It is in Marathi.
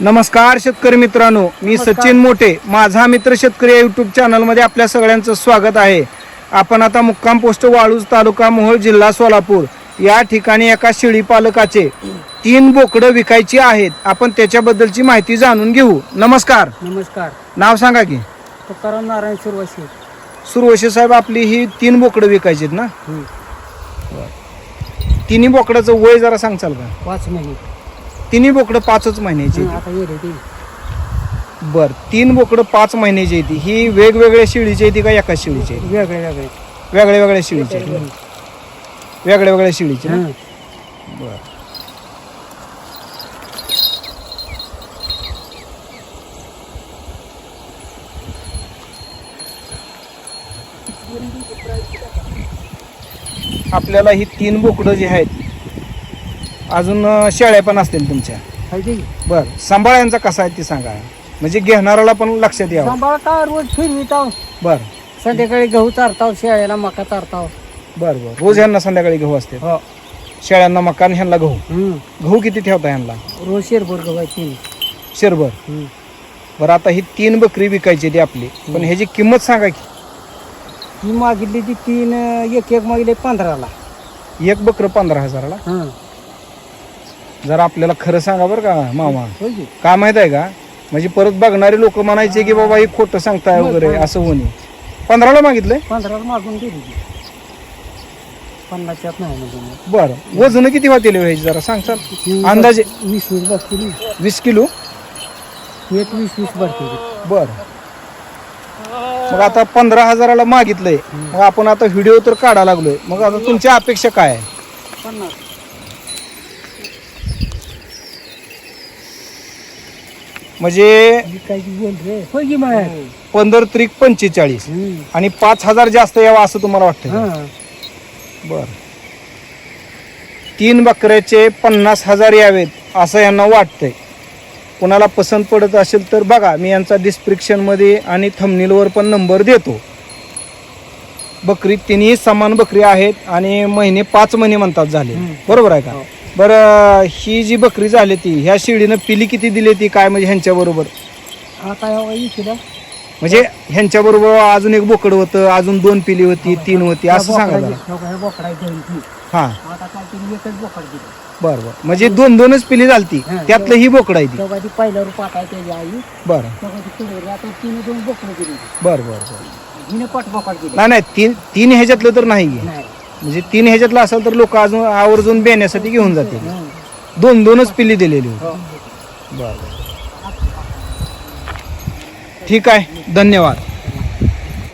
नमस्कार शेतकरी मित्रांनो मी सचिन मोठे. माझा मित्र शेतकरी या युट्यूब चॅनलमध्ये आपल्या सगळ्यांचं स्वागत आहे. आपण आता मुक्काम पोस्ट वाळूज तालुका मोहोळ जिल्हा सोलापूर. या ठिकाणी एका शेळी पालकाचे तीन बोकडं विकायची आहेत. आपण त्याच्याबद्दलची माहिती जाणून घेऊ. नमस्कार. नमस्कार. नाव सांगा की. तुकाराम नारायण सुरवाशी. सुरवशे साहेब आपली ही तीन बोकडं विकायची आहेत ना तिन्ही बोकडाचं वय जरा सांगचाल का? पाच महिने. तिन्ही बोकडं पाचच महिन्याची आता ते बर तीन बोकडं पाच महिन्याची येते ही वेगवेगळ्या शेळीची येते का एकाच शेळीची येते वेगळे वेगळे. वेगळ्या वेगळ्या शेळीची. वेगळ्या वेगळ्या शेळीची ना. बर. आपल्याला ही तीन बोकडं जी आहेत अजून शेळ्या पण असतील तुमच्या. हाय ते. बर सांभाळ्यांचा कसा आहे ते सांगा. म्हणजे घेणाऱ्याला पण लक्षात यावं. सांभाळ काय रोज फिरविताव. बर. संध्याकाळी गहू चारताव शेळ्याला मका चारताव. बर बर. रोज ह्यांना संध्याकाळी गहू असते हो. शेळ्यांना मका आणि ह्यांना गहू. गहू किती ठेवता ह्यांना? रोज शेरभर गहू आहे तीन. शेरभर. बरं आता ही तीन बकरी विकायची ती आपली. पण ह्याची किंमत सांगा की. ही मागितली ती तीन एक एक मागितले पंधराला. एक बकर पंधरा हजाराला. हं. जरा आपल्याला खरं सांगा बरं का मामा. होय की? काय माहीत आहे का? म्हणजे परत बघणारे लोक म्हणायचे की बाबा हे खोटं सांगताय वगैरे असं होणे. पंधराला मागितलंय? पंधराला मागून दिली ती. पन्नासच्यात नाही म्हणजे मग. बरं. वजन किती होतील व्हायची जरा सांगताल ही अंदाजे वीस वीस बसतील. वीस किलो? एक वीस वीस भरते बर. मग आता पंधरा हजाराला मागितलंय. मग आपण आता व्हिडिओ तर काढा लागलोय. मग आता तुमच्या अपेक्षा काय आहे? पन्नास. म्हणजे माया पंधरा त्रिक पंचेचाळीस हं. आणि पाच हजार जास्त यावं असं तुम्हाला वाटतं? हं. बर तीन बकऱ्याचे पन्नास हजार यावेत असं यांना वाटतंय कोणाला पसंत पडत असेल तर बघा मी यांचा डिस्क्रिप्शनमध्ये आणि थंबनेलवर पण नंबर देतो बकरी तिन्ही समान बकरी आहेत आणि महिने पाच महिने म्हणतात झाले. बरोबर आहे का हो. बरं ही जी बकरी झाली ती ह्या शिडीनं पिली किती दिली ती? काय म्हणजे ह्यांच्या बरोबर? आता ह्या इकडं म्हणजे ह्यांच्या बरोबर अजून एक बोकड होतं अजून दोन पिली होती तीन होती असं सांगा जरा. हे. हा बर बर. म्हणजे दोन दोनच पिली झालती हा. त्यातलं ही बोकड आहे ती. तेव्हा ती पहिल्या रुपात आहे त्याची आई. बर. तेव्हा ती पुढे आता तिने दोन बोकडं दिली. बर बर बर. हिने पट बोकड दिली. नाही नाही तीन तीन ह्याच्यातलं तर नाही आहे. नाही. म्हणजे तीन ह्याच्यातलं असेल तर लोक अजून आवर्जून बेण्यासाठी घेऊन जातील. दोन दोनच पिल्ली दिलेली होती हो. बर ठीक आहे धन्यवाद